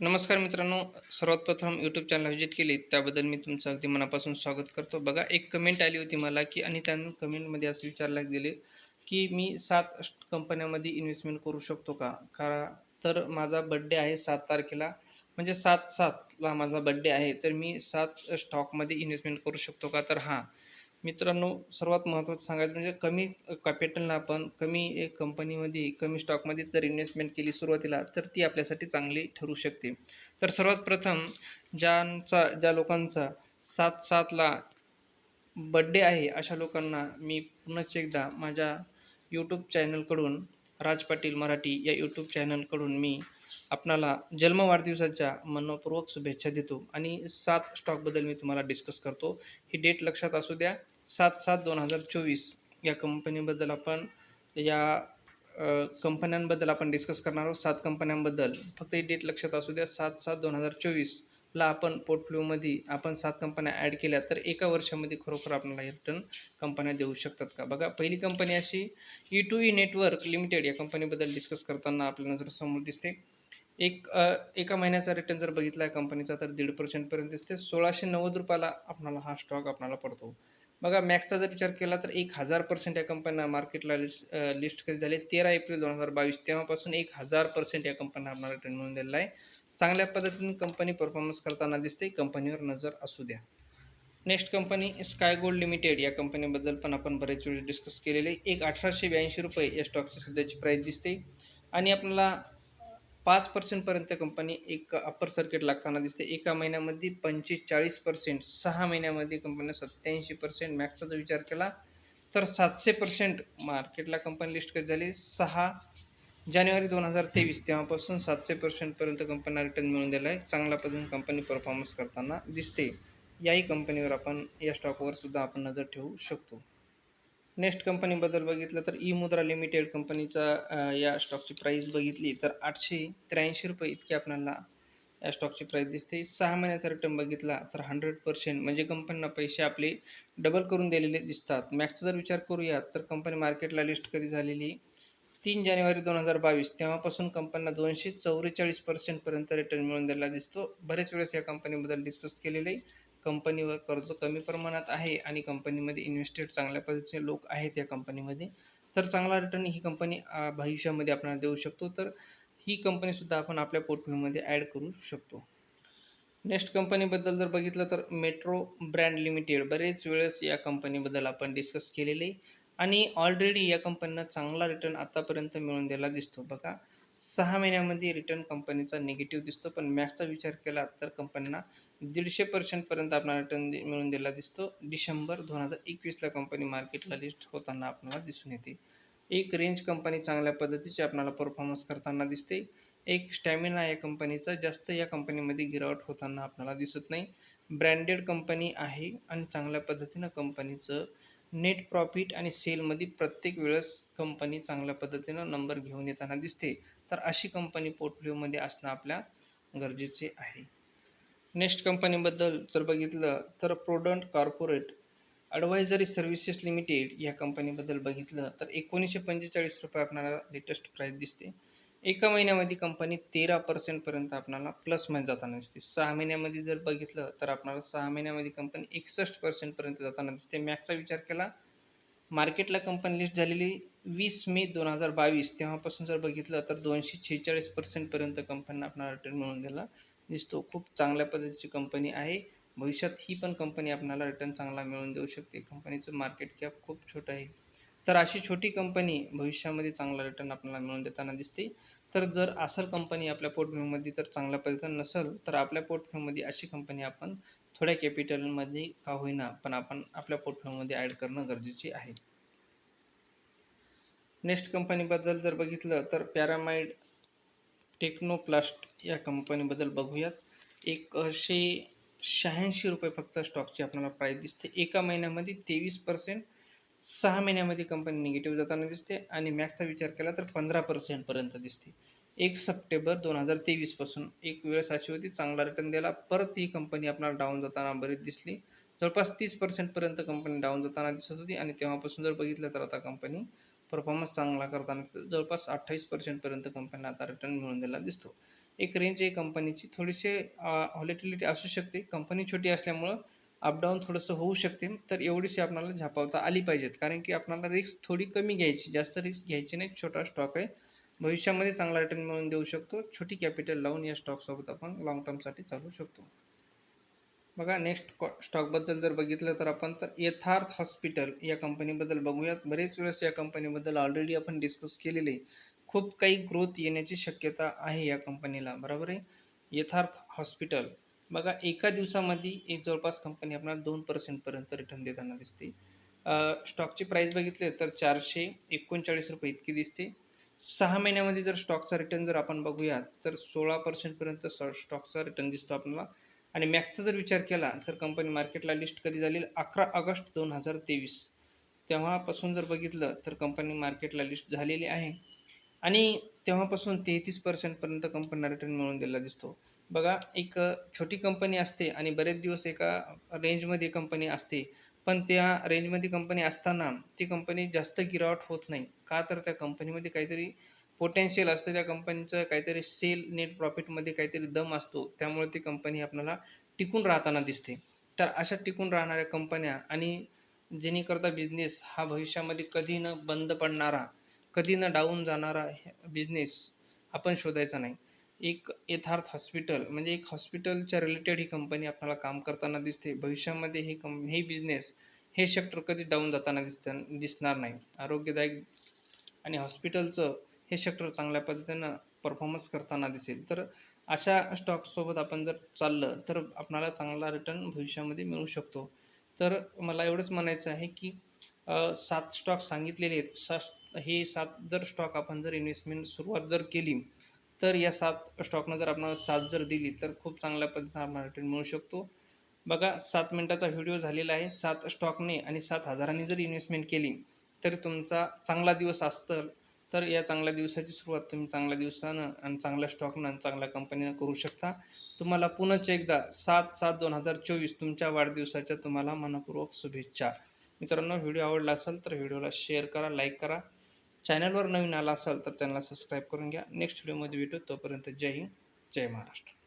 नमस्कार मित्रांनो सर्वात प्रथम यूट्यूब चॅनल व्हिजिट केली त्याबद्दल मी तुमचं अगदी मनापासून स्वागत करतो. बघा एक कमेंट आली होती मला की आणि त्या कमेंटमध्ये असं विचारलं गेले की मी सात कंपन्यामध्ये इन्व्हेस्टमेंट करू शकतो का? का तर माझा बड्डे आहे सात तारखेला म्हणजे सात सातला माझा बड्डे आहे तर मी सात स्टॉकमध्ये इन्व्हेस्टमेंट करू शकतो का? तर हां मित्रांनो सर्वात महत्त्वाचं सांगायचं म्हणजे कमी कॅपिटलनं आपण कमी एक कंपनीमध्ये कमी स्टॉकमध्ये जर इन्व्हेस्टमेंट केली सुरुवातीला तर ती आपल्यासाठी चांगली ठरू शकते. तर सर्वात प्रथम ज्यांचा ज्या लोकांचा सात सातला बड्डे आहे अशा लोकांना मी पुन्हाच एकदा माझ्या यूट्यूब चॅनलकडून राज पाटील मराठी या यूट्यूब चॅनलकडून मी आपणाला जन्म वाढदिवसाच्या मनपूर्वक शुभेच्छा देतो. आणि सात स्टॉकबद्दल मी तुम्हाला डिस्कस करतो. ही डेट लक्षात असू द्या. सात सात दोन हजार चोवीस या कंपनीबद्दल आपण या कंपन्यांबद्दल आपण डिस्कस करणार आहोत. सात कंपन्यांबद्दल. फक्त ही डेट लक्षात असू द्या. सात सात दोन हजार चोवीसला आपण पोर्टफ्लिओमध्ये आपण सात कंपन्या ॲड केल्या तर एका वर्षामध्ये खरोखर आपल्याला रिटर्न कंपन्या देऊ शकतात का? बघा पहिली कंपनी अशी E two E network limited या कंपनीबद्दल डिस्कस करताना आपल्याला जर समोर दिसते. एक एका महिन्याचा रिटर्न जर बघितला आहे कंपनीचा तर दीड पर्सेंटपर्यंत दिसते. सोळाशे नव्वद रुपयाला आपणाला हा स्टॉक आपणाला पडतो. बघा मॅक्सचा जर विचार केला तर एक हजार पर्सेंट या कंपन्या मार्केटला लिस्ट लिस्ट कधी झाले? तेरा एप्रिल दोन हजार बावीस. तेव्हापासून एक हजार पर्सेंट या कंपन्या आपल्याला रिटर्न मिळून दिलेला आहे. चांगल्या पद्धतीने कंपनी परफॉर्मन्स करताना दिसते कंपनीवर नजर असू द्या. Next company sky gold limited या कंपनीबद्दल पण आपण बरेच वेळेस डिस्कस केलेले. एक अठराशे ब्याऐंशी रुपये या स्टॉकची सध्याची प्राईस दिसते. आणि आपल्याला पाच पर्सेंटपर्यंत कंपनी एक अप्पर सर्किट लागताना दिसते. एका महिन्यामध्ये पंचेचाळीस पर्सेंट सहा महिन्यामध्ये कंपनीने सत्याऐंशी पर्सेंट मॅक्सचा जर विचार केला तर सातशे पर्सेंट मार्केटला कंपनी लिस्ट कधी झाली. सहा जानेवारी दोन हजार तेवीस तेव्हापासून सातशे पर्सेंटपर्यंत कंपनीला रिटर्न मिळून दिला आहे चांगल्या पद्धतीने कंपनी परफॉर्मन्स करताना दिसते. याही कंपनीवर आपण या स्टॉकवर सुद्धा आपण नजर ठेवू शकतो. नेक्स्ट कंपनीबद्दल बघितलं तर ई मुद्रा लिमिटेड कंपनीचा या स्टॉकची प्राईस बघितली तर आठशे त्र्याऐंशी रुपये इतकी आपल्याला या स्टॉकची प्राईस दिसते. सहा महिन्याचा रिटर्न बघितला तर हंड्रेड पर्सेंट म्हणजे कंपनीला पैसे आपले डबल करून दिलेले दिसतात. मॅक्सचा जर विचार करूया तर कंपनी मार्केटला लिस्ट कधी झालेली? तीन जानेवारी दोन हजार बावीस. तेव्हापासून कंपनीला दोनशे चौवेचाळीस पर्सेंटपर्यंत रिटर्न मिळून दिलेला दिसतो. बरेच वेळेस या कंपनीबद्दल डिस्कस केलेले कंपनीवर कर्ज कमी प्रमाणात आहे आणि कंपनीमध्ये इन्व्हेस्टेड चांगल्या पद्धतीचे लोक आहेत या कंपनीमध्ये तर चांगला रिटर्न ही कंपनी भविष्यामध्ये आपल्याला देऊ शकतो. तर ही कंपनीसुद्धा आपण आपल्या पोर्टफोलिओमध्ये ॲड करू शकतो. नेक्स्ट कंपनीबद्दल जर बघितलं तर मेट्रो ब्रँड लिमिटेड बरेच वेळेस या कंपनीबद्दल आपण डिस्कस केलेले आणि ऑलरेडी या कंपनीनं चांगला रिटर्न आतापर्यंत मिळून दिला दिसतो. बघा सहा महिन्यामध्ये रिटर्न कंपनीचा निगेटिव्ह दिसतो. पण मॅक्सचा विचार केला तर कंपनीना दीडशे पर्सेंटपर्यंत आपल्याला रिटर्न मिळून दिला दिसतो. डिसेंबर दोन हजार एकवीसला कंपनी मार्केटला लिस्ट होताना आपल्याला दिसून येते. एक रेंज कंपनी चांगल्या पद्धतीची आपल्याला परफॉर्मन्स करताना दिसते. एक स्टॅमिना या कंपनीचा जास्त या कंपनीमध्ये गिरावट होताना आपल्याला दिसत नाही. ब्रँडेड कंपनी आहे आणि चांगल्या पद्धतीनं कंपनीचं नेट प्रॉफिट आणि सेलमध्ये प्रत्येक वेळेस कंपनी चांगल्या पद्धतीनं नंबर घेऊन येताना दिसते. तर अशी कंपनी पोर्टफोलिओमध्ये असणं आपल्या गरजेचे आहे. नेक्स्ट कंपनीबद्दल जर बघितलं तर prudent corporate advisory services limited या कंपनीबद्दल बघितलं तर एकोणीसशे पंचेचाळीस रुपये आपल्याला लेटेस्ट प्राईस दिसते. एका महिन्यामध्ये कंपनी तेरा पर्सेंटपर्यंत आपल्याला प्लसमध्ये जाताना दिसते. सहा महिन्यामध्ये जर बघितलं तर आपल्याला सहा महिन्यामध्ये कंपनी एकसष्ट पर्सेंटपर्यंत जाताना दिसते. मॅक्सचा विचार केला मार्केटला कंपनी लिस्ट झालेली वीस मे दोन हजार बावीस तेव्हापासून जर बघितलं तर दोनशे छेचाळीस पर्सेंटपर्यंत कंपनीनं आपल्याला रिटर्न मिळून दिला दिसतो खूप चांगल्या पद्धतीची कंपनी आहे. भविष्यात ही पण कंपनी आपल्याला रिटर्न चांगला मिळवून देऊ शकते. कंपनीचं मार्केट कॅप खूप छोटं आहे. तर अशी छोटी कंपनी भविष्यामध्ये चांगला रिटर्न आपल्याला मिळून देताना दिसते. तर जर असल कंपनी आपल्या पोर्टफोलिओमध्ये तर चांगल्या पद्धतीनं नसेल तर आपल्या पोर्टफोलिओमध्ये अशी कंपनी आपण थोड्या कॅपिटलमध्ये का होईना पण आपण आपल्या पोर्टफोलिओमध्ये ॲड करणं गरजेचे आहे. नेक्स्ट कंपनीबद्दल जर बघितलं तर पॅरामाइड टेक्नोप्लास्ट या कंपनीबद्दल बघूयात. एकशे शहाऐंशी रुपये फक्त स्टॉकची आपल्याला प्राईस दिसते. एका महिन्यामध्ये तेवीस पर्सेंट सहा महिन्यामध्ये कंपनी निगेटिव्ह जाताना दिसते आणि मॅक्सचा विचार केला तर पंधरा पर्सेंटपर्यंत दिसते. एक सप्टेंबर दोन हजार तेवीसपासून एक वेळेस अशी होती चांगला रिटर्न दिला. परत ही कंपनी आपल्याला डाऊन जाताना बरीच दिसली. जवळपास तीस पर्सेंटपर्यंत कंपनी डाऊन जाताना दिसत होती आणि तेव्हापासून जर बघितलं तर आता कंपनी परफॉर्मन्स चांगला करताना जवळपास अठ्ठावीस पर्सेंटपर्यंत कंपनीला आता रिटर्न मिळून दिला दिसतो. एक रेंज आहे कंपनीची थोडीशी हॉलिटिलिटी असू शकते. कंपनी छोटी असल्यामुळं अपडाऊन थोडंसं होऊ शकते. तर एवढीशी आपल्याला झापावता आली पाहिजेत. कारण की आपल्याला रिस्क थोडी कमी घ्यायची जास्त रिस्क घ्यायची नाही. छोटा स्टॉक आहे. भविष्यामध्ये चांगला रिटर्न मिळून देऊ शकतो. छोटी कॅपिटल लावून या स्टॉकसोबत आपण लाँग टर्मसाठी चालू शकतो. बघा नेक्स्ट स्टॉकबद्दल जर बघितलं तर आपण तर यथार्थ हॉस्पिटल या कंपनीबद्दल बघूयात. बरेच वेळेस या कंपनीबद्दल ऑलरेडी आपण डिस्कस केलेले खूप काही ग्रोथ येण्याची शक्यता आहे या कंपनीला बरोबर आहे? यथार्थ हॉस्पिटल बघा एका दिवसामध्ये एक जवळपास कंपनी आपल्याला दोन पर्सेंटपर्यंत रिटर्न देताना दिसते. स्टॉकची प्राईस बघितले तर चारशे एकोणचाळीस रुपये इतकी दिसते. सहा महिन्यामध्ये जर स्टॉकचा रिटर्न जर आपण बघूयात तर सोळा पर्सेंटपर्यंत स्टॉकचा रिटर्न दिसतो आपल्याला. आणि मॅक्सचा जर विचार केला तर कंपनी मार्केटला लिस्ट कधी झाली? अकरा ऑगस्ट दोन हजार तेवीस. तेव्हापासून जर बघितलं तर कंपनी मार्केटला लिस्ट झालेली आहे. आणि तेव्हापासून तेहतीस पर्सेंटपर्यंत कंपनीला रिटर्न मिळून दिला दिसतो. बघा एक छोटी कंपनी असते आणि बरेच दिवस एका रेंजमध्ये कंपनी असते. पण त्या रेंजमध्ये कंपनी असताना ती कंपनी जास्त गिरावट होत नाही. का तर त्या कंपनीमध्ये काहीतरी पोटेन्शियल असतं त्या कंपनीचं काहीतरी सेल नेट प्रॉफिटमध्ये काहीतरी दम असतो त्यामुळे ती कंपनी आपल्याला टिकून राहताना दिसते. तर अशा टिकून राहणाऱ्या कंपन्या आणि जेणेकरता बिझनेस हा भविष्यामध्ये कधी न बंद पडणारा कधी न डाऊन जाणारा बिझनेस आपण शोधायचा नाही. एक यथार्थ हॉस्पिटल म्हणजे एक हॉस्पिटलच्या रिलेटेड ही कंपनी आपल्याला काम करताना दिसते. भविष्यामध्ये हे कं हे बिझनेस हे सेक्टर कधी डाऊन जाताना दिसत दिसणार नाही. आरोग्यदायक आणि हॉस्पिटलचं हे सेक्टर चांगल्या पद्धतीनं परफॉर्मन्स करताना दिसेल. तर अशा स्टॉकसोबत आपण जर चाललं तर आपणाला चांगला रिटर्न भविष्यामध्ये मिळू शकतो. तर मला एवढंच म्हणायचं आहे की सात स्टॉक सांगितलेले आहेत. सात हे सात जर स्टॉक आपण जर इन्व्हेस्टमेंट सुरुवात जर केली तर या सात स्टॉकनं जर आपल्याला सात जर दिली तर खूप चांगल्या पद्धतीनं आपल्याला रिटर्न मिळू शकतो. बघा सात मिनटाचा व्हिडिओ झालेला आहे. सात स्टॉकने आणि सात हजारांनी जर इन्व्हेस्टमेंट केली तर तुमचा चांगला दिवस असतं तर या चांगल्या दिवसाची सुरुवात तुम्ही चांगल्या दिवसानं आणि चांगल्या स्टॉकनं आणि चांगल्या कंपनीनं करू शकता. तुम्हाला पुनच एकदा सात सात दोन हजार चोवीस तुमच्या वाढदिवसाच्या तुम्हाला मनपूर्वक शुभेच्छा. मित्रांनो व्हिडिओ आवडला असेल तर व्हिडिओला शेअर करा लाईक करा. चॅनलवर नवीन आला असाल तर चॅनलला सबस्क्राईब करून घ्या. नेक्स्ट व्हिडिओमध्ये भेटू. तोपर्यंत जय हिंद जय महाराष्ट्र.